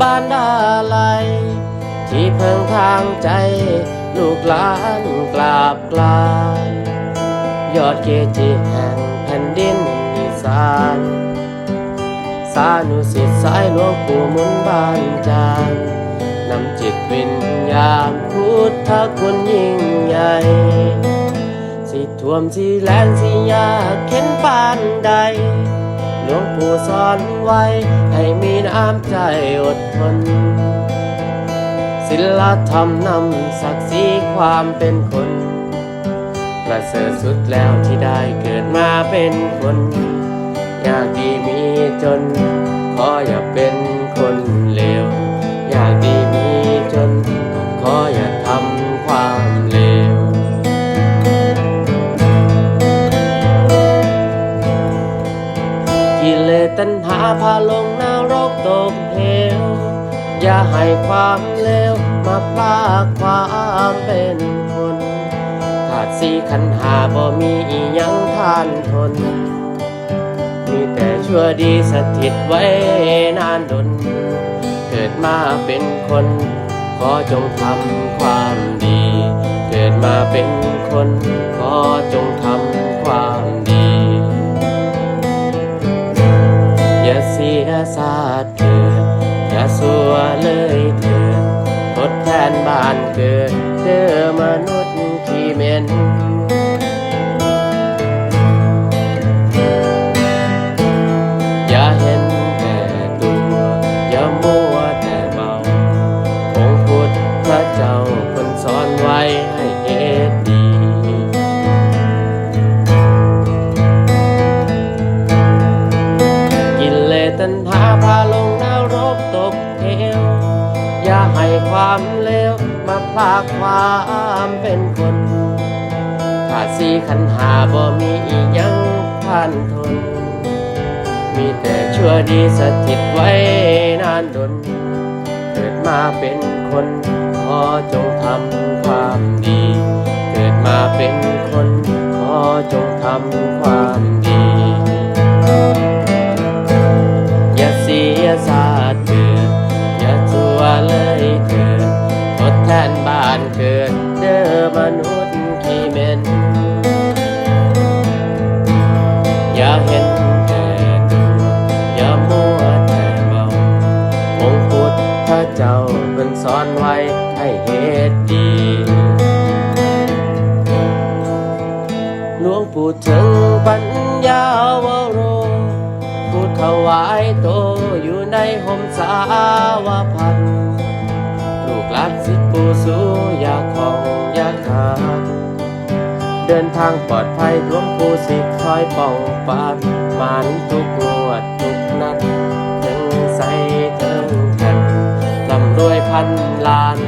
บ้านอะไรที่เพิ่งทางใจลูกหลานกราบกลาน ยอดเกจิแห่งแผ่นดินอีสานสานุสิทธิ์สายหลวงปู่หมุนบานจานนำจิตวิญญาณพุทธคุณยิ่งใหญ่ สิท่วมสิแลนสิยากเข็นปานใด หลวงปู่สอนไว้ ให้มีน้ำใจอดทนศิลธรรมนำศักดิ์ศรีความเป็นคนประเสริฐสุดแล้วที่ได้เกิดมาเป็นคน อยากดีมีจน ตัณหาพาลงนรกตกเหวอย่าให้ความเลวมาพลากความเป็นคนขาดสีขันหาบ่มีอีหยังทานทน มีแต่ชั่วดีสถิตไว้นานดน เกิดมาเป็นคน ขอจงทำความดี เกิดมาเป็นคน ขอจงทำ ศาสตร์เกิดอย่าสัวเลยเถิดทดแทนบ้านเกิดเด้อมนุษย์ขี้เหม็น ความเลวมาพลากความเป็นคนขาสีขันหาบ่มีอียังผ่านทน มีแต่ชั่วดีสถิตไว้นานดน เกิดมาเป็นคนขอจงทำความดี เกิดมาเป็นคนขอจงทำความ เกิดเด้อมนุษย์ขี้เหม็นอย่าเห็นแก่ตัวอย่ามัวแต่เมาองค์พุทธเจ้าเป็นสอนไว้ให้เหตุดีหลวงปู่ถึงปัญญาวโรผู้ถวายโตอยู่ในห่มสาวพันธ์ ลูกหลานสิปูสูอยากของอยากหาเดินทางปลอดภัยรวมปูสิคอยป้องปรานมานทุกงวดทุกนัดถึงใส่ถึงกันลำรวยพันล้าน